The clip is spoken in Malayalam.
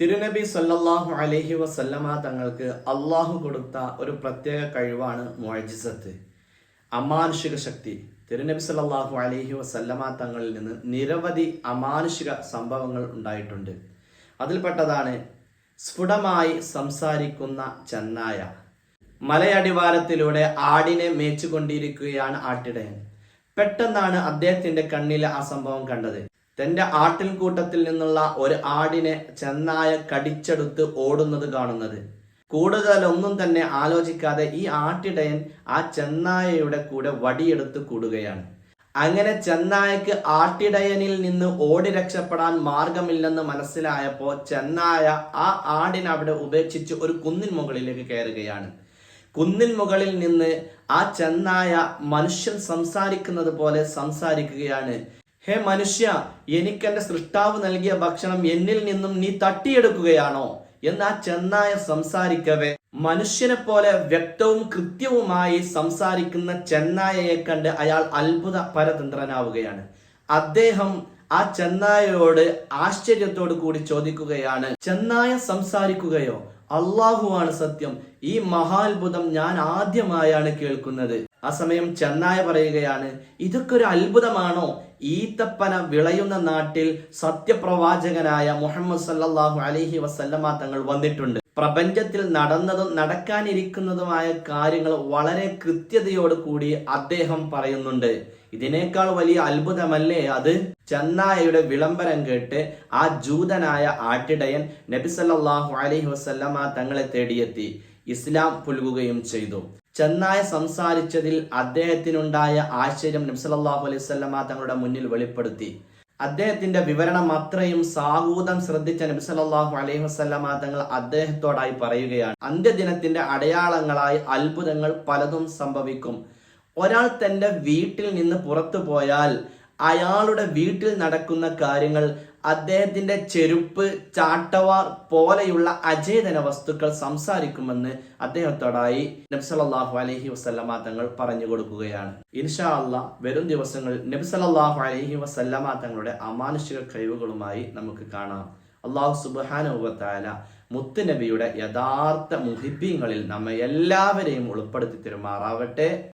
തിരുനബി സല്ലല്ലാഹു അലഹി വസല്ലമ തങ്ങൾക്ക് അള്ളാഹു കൊടുത്ത ഒരു പ്രത്യേക കഴിവാണ് മുഅജിസത്ത് അമാനുഷിക ശക്തി. തിരുനബി സല്ലല്ലാഹു അലഹി വസല്ലമ തങ്ങളിൽ നിന്ന് നിരവധി അമാനുഷിക സംഭവങ്ങൾ ഉണ്ടായിട്ടുണ്ട്. അതിൽപ്പെട്ടതാണ് സ്ഫുടമായി സംസാരിക്കുന്ന ചെന്നായ. മലയടിവാരത്തിലൂടെ ആടിനെ മേച്ചുകൊണ്ടിരിക്കുകയാണ് ആട്ടിടയൻ. പെട്ടെന്നാണ് അദ്ദേഹത്തിന്റെ കണ്ണിൽ ആ സംഭവം കണ്ടത്. തന്റെ ആട്ടിൻകൂട്ടത്തിൽ നിന്നുള്ള ഒരു ആടിനെ ചെന്നായ കടിച്ചെടുത്ത് ഓടുന്നത് കാണുന്നത്. കൂടുതലൊന്നും തന്നെ ആലോചിക്കാതെ ഈ ആട്ടിടയൻ ആ ചെന്നായയുടെ കൂടെ വടിയെടുത്ത് കൂടുകയാണ്. അങ്ങനെ ചെന്നായക്ക് ആട്ടിടയനിൽ നിന്ന് ഓടി രക്ഷപ്പെടാൻ മാർഗമില്ലെന്ന് മനസ്സിലായപ്പോൾ ചെന്നായ ആ ആടിനെ അവിടെ ഉപേക്ഷിച്ച് ഒരു കുന്നിൻ മുകളിലേക്ക് കയറുകയാണ്. കുന്നിൻ മുകളിൽ നിന്ന് ആ ചെന്നായ മനുഷ്യൻ സംസാരിക്കുന്നത് പോലെ സംസാരിക്കുകയാണ്. ഹേ മനുഷ്യ എനിക്കെന്റെ സൃഷ്ടാവ് നൽകിയ ഭക്ഷണം എന്നിൽ നിന്നും നീ തട്ടിയെടുക്കുകയാണോ? എന്ന് ആ ചെന്നായ സംസാരിക്കവേ. മനുഷ്യനെ പോലെ വ്യക്തവും കൃത്യവുമായി സംസാരിക്കുന്ന ചെന്നായയെ കണ്ട് അയാൾ അത്ഭുത പരതന്ത്രനാവുകയാണ്. അദ്ദേഹം ആ ചെന്നായയോട് ആശ്ചര്യത്തോടു കൂടി ചോദിക്കുകയാണ് ചെന്നായ സംസാരിക്കുകയോ? അള്ളാഹുവാണ് സത്യം. ഈ മഹാത്ഭുതം ഞാൻ ആദ്യമായാണ് കേൾക്കുന്നത്. ആ സമയം ചെന്നായ പറയുകയാണ് ഇതൊക്കെ ഒരു അത്ഭുതമാണോ? ഈത്തപ്പന വിളയുന്ന നാട്ടിൽ സത്യപ്രവാചകനായ മുഹമ്മദ് സല്ലാഹു അലഹി വസല്ലമ തങ്ങൾ വന്നിട്ടുണ്ട്. പ്രപഞ്ചത്തിൽ നടന്നതും നടക്കാനിരിക്കുന്നതുമായ കാര്യങ്ങൾ വളരെ കൃത്യതയോട് കൂടി അദ്ദേഹം പറയുന്നുണ്ട്. ഇതിനേക്കാൾ വലിയ അത്ഭുതമല്ലേ അത്? ചെന്നായയുടെ വിളംബരം കേട്ട് ആ ജൂതനായ ആട്ടിടയൻ നബിസല്ലാഹു അലഹി വസല്ലമ തങ്ങളെ തേടിയെത്തി. ഇസ്ലാം പുൽകുകയും ചെയ്തു. ചെന്നായ സംസാരിച്ചതിൽ അദ്ദേഹത്തിനുണ്ടായ ആശ്ചര്യം നബ്സലല്ലാഹു വസല്ലമ തങ്ങളുടെ മുന്നിൽ വെളിപ്പെടുത്തി. അദ്ദേഹത്തിന്റെ വിവരണം അത്രയും സാഹൂതം ശ്രദ്ധിച്ച നബ്സലല്ലാഹു അലൈഹി വസല്ലമ തങ്ങൾ അദ്ദേഹത്തോടായി പറയുകയാണ്. അന്ത്യദിനത്തിന്റെ അടയാളങ്ങളായി അത്ഭുതങ്ങൾ പലതും സംഭവിക്കും. ഒരാൾ തന്റെ വീട്ടിൽ നിന്ന് പുറത്തു പോയാൽ അയാളുടെ വീട്ടിൽ നടക്കുന്ന കാര്യങ്ങൾ അദ്ദേഹത്തിന്റെ ചെരുപ്പ് ചാട്ടവാർ പോലെയുള്ള അചേതന വസ്തുക്കൾ സംസാരിക്കുമെന്ന് അദ്ദേഹത്തോടായി നബ്സലല്ലാഹു അലഹി വസല്ലമ തങ്ങൾ പറഞ്ഞു കൊടുക്കുകയാണ്. ഇൻഷാ അള്ളാ വരും ദിവസങ്ങളിൽ നബ്സലല്ലാഹു അലഹി വസല്ലമ തങ്ങളുടെ അമാനുഷിക കഴിവുകളുമായി നമുക്ക് കാണാം. അള്ളാഹു സുബാനുഭവത്തായ മുത്തുനബിയുടെ യഥാർത്ഥ മുഹിബീങ്ങളിൽ നമ്മെ എല്ലാവരെയും ഉൾപ്പെടുത്തി തരുമാറാവട്ടെ.